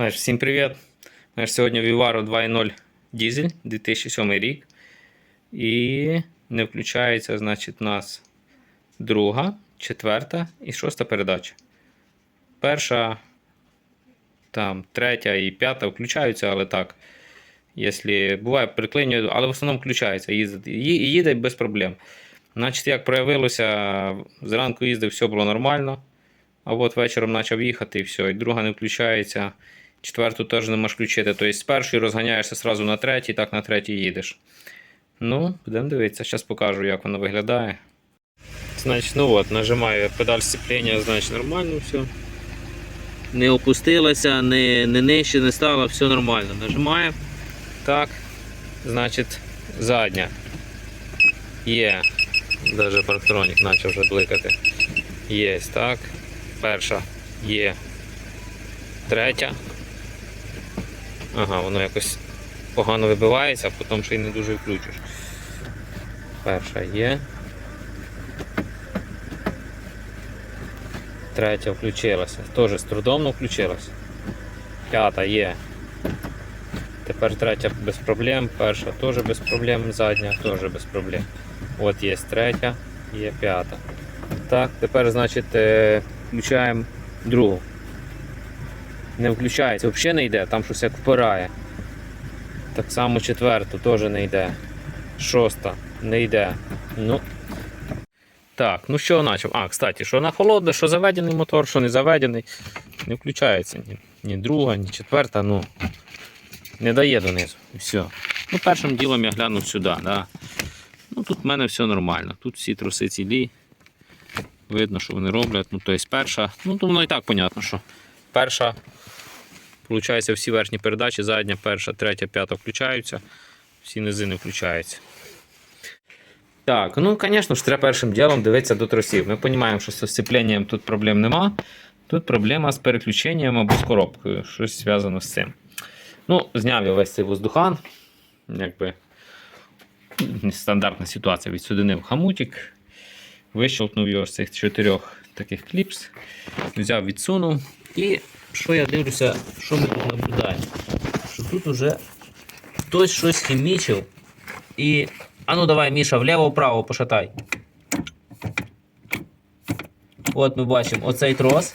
Знаєш, всім привіт. Знаєш, сьогодні Vivaro 2.0 дизель 2007 рік. І не включається, значить, нас друга, четверта і шоста передача. Перша, там, третя і п'ята включаються, але так. Якщо буває, приклинює, але в основному включається. Їздить, ї- їде без проблем. Значить, як проявилося, зранку їздив, все було нормально. А от вечором почав їхати і все. І друга не включається. Четверту теж не можеш включити. Тобто з першої розганяєшся сразу на третій, так на третій їдеш. Ну, будемо дивитися. Зараз покажу, як воно виглядає. Значить, ну от, нажимаю педаль сцеплення, значить нормально все. Не опустилася, не, не нижче не стало, все нормально. Нажимаємо. Так. Значить, задня. Є. Даже парктронік почав вже бликати. Є, так. Перша є. Третя. Ага, воно якось погано вибивається, а потім ще й не дуже включиш. Перша є. Третя включилася. Теж з трудом но включилася. П'ята є. Тепер третя без проблем, перша теж без проблем, задня теж без проблем. От є третя, є п'ята. Так, тепер, значить, е, включаємо другу. Не включається, взагалі не йде, там щось як впирає. Так само четверту теж не йде. Шоста не йде. Ну. Так, ну що почав? А, кстати, що на холодне, що заведений мотор, що не заведений. Не включається ні, ні друга, ні четверта, ну не дає донизу. Все. Ну, першим ділом я глянув сюди. Да. Ну, тут в мене все нормально. Тут всі труси цілі. Видно, що вони роблять. Ну, тобто перша, ну то воно і так понятно, що перша, виходить, всі верхні передачі, задня, перша, третя, п'ята включаються, всі низи не включаються. Так, ну, звісно ж, треба першим ділом дивитися до тросів. Ми розуміємо, що з сцепленням тут проблем нема. Тут проблема з переключенням або з коробкою, щось зв'язано з цим. Ну, зняв я весь цей воздухан. Якби стандартна ситуація. Відсудинив хамутик, вищелкнув його з цих чотирьох таких кліпс, взяв, відсунув. І що я дивлюся, що ми тут наблюдаємо? Що тут уже хтось щось хімічив. І. А ну давай, Міша, вліво-вправо пошатай. От ми бачимо оцей трос.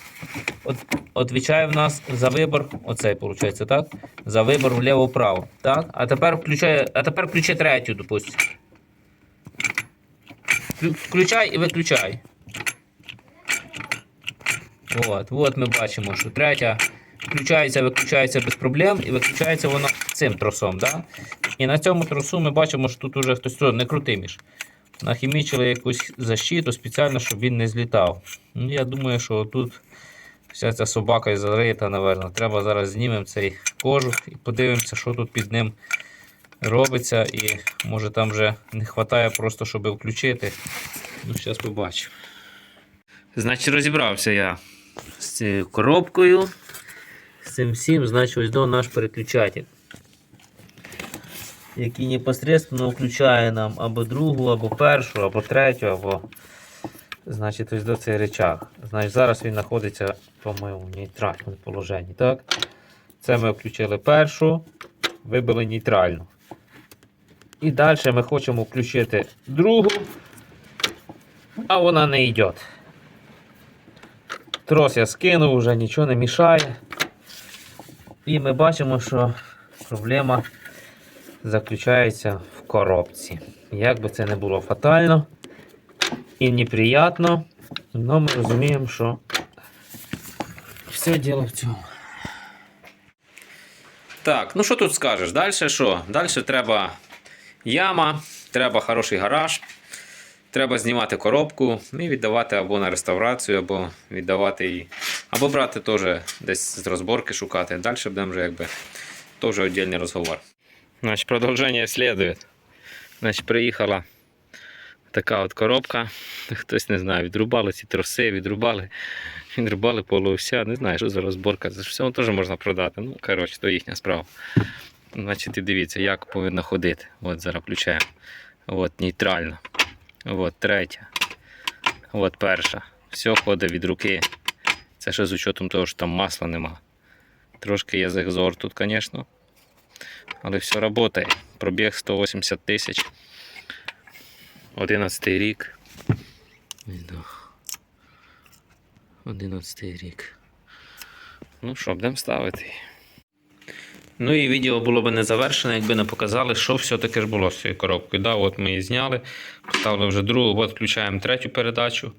От, отвічає в нас за вибор, оцей виходить, так? За вибор вліво-вправо. Так? А тепер включає, а тепер включи третю, допустимо. Включай і виключай. От, от ми бачимо, що третя включається, виключається без проблем і виключається вона цим тросом. Да? І на цьому тросу ми бачимо, що тут уже хтось не крутий між. Нахімічили якусь защиту спеціально, щоб він не злітав. Ну, я думаю, що тут вся ця собака зарита, напевно. Треба зараз знімемо цей кожух і подивимося, що тут під ним робиться. І може там вже не вистачає просто, щоб включити. Ну, зараз побачимо. Значить, розібрався я з цією коробкою. З цим всім, значить, ось до наш переключатель. Який непосредственно включає нам або другу, або першу, або третю, або значить, ось до цей речах. Значить, зараз він знаходиться, по-моєму, в нейтральному положенні. Так? Це ми включили першу, вибили нейтральну. І далі ми хочемо включити другу, а вона не йде. Трос я скинув, вже нічого не мішає. І ми бачимо, що проблема заключається в коробці. Як би це не було фатально і неприємно, але ми розуміємо, що все діло в цьому. Так, ну що тут скажеш? Далі що? Далі треба яма, треба хороший гараж, треба знімати коробку і віддавати або на реставрацію, або віддавати її. Або брати теж десь з розборки шукати. Далі будемо вже якби теж віддільний розговор. Значить, продовження слідує. Значить, приїхала така от коробка. Хтось не знає, відрубали ці троси, відрубали, відрубали полуося. Не знаю, що за розборка. Це ж все теж можна продати. Ну, коротше, то їхня справа. Значить, і дивіться, як повинна ходити. От зараз включаємо. От нейтрально. От третя. От перша. Все ходить від руки. Це ще з учетом того, що там масла нема. Трошки є зазор тут, звісно. Але все працює. Пробіг 180 тисяч. 11 рік. Да. 11 рік. Ну що, будемо ставити. Ну і відео було б не завершене, якби не показали, що все-таки ж було з цією коробкою. Да, от ми її зняли, поставили вже другу, от включаємо третю передачу.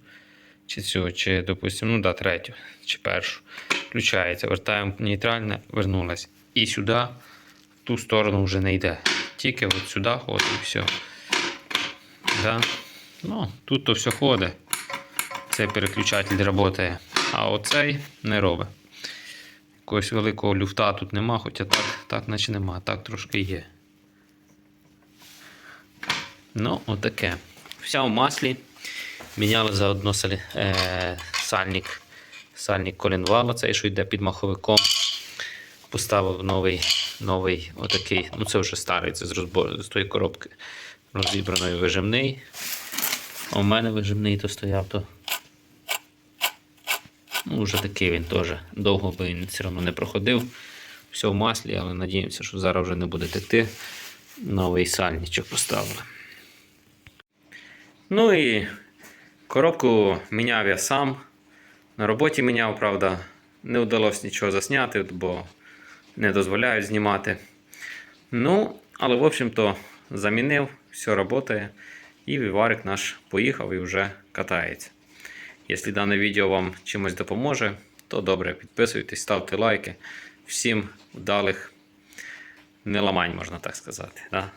Чи цю, чи, допустимо, ну да, третю, чи першу. Включається, вертаємо нейтральне, вернулась. І сюди, в ту сторону вже не йде. Тільки от сюди ходить і все. Да? Ну, тут то все ходить. Цей переключатель працює. А оцей не робить. Якогось великого люфта тут нема, хоча так, так наче нема, так трошки є. Ну, отаке. Вся в маслі. Міняли заодно салі, е, сальник, сальник колінвала, цей, що йде під маховиком. Поставив новий, новий отакий, ну це вже старий, це з, розбор, з тої коробки розібраної вижимний. А у мене вижимний то стояв, то Ну, вже такий він теж. Довго би він все одно не проходив. Все в маслі, але надіємося, що зараз вже не буде текти. Новий сальничок поставили. Ну і коробку міняв я сам. На роботі міняв, правда, не вдалося нічого засняти, бо не дозволяють знімати. Ну, але, в общем-то, замінив, все працює. І віварик наш поїхав і вже катається. Якщо дане відео вам чимось допоможе, то добре, підписуйтесь, ставте лайки. Всім вдалих не ламань, можна так сказати. Да?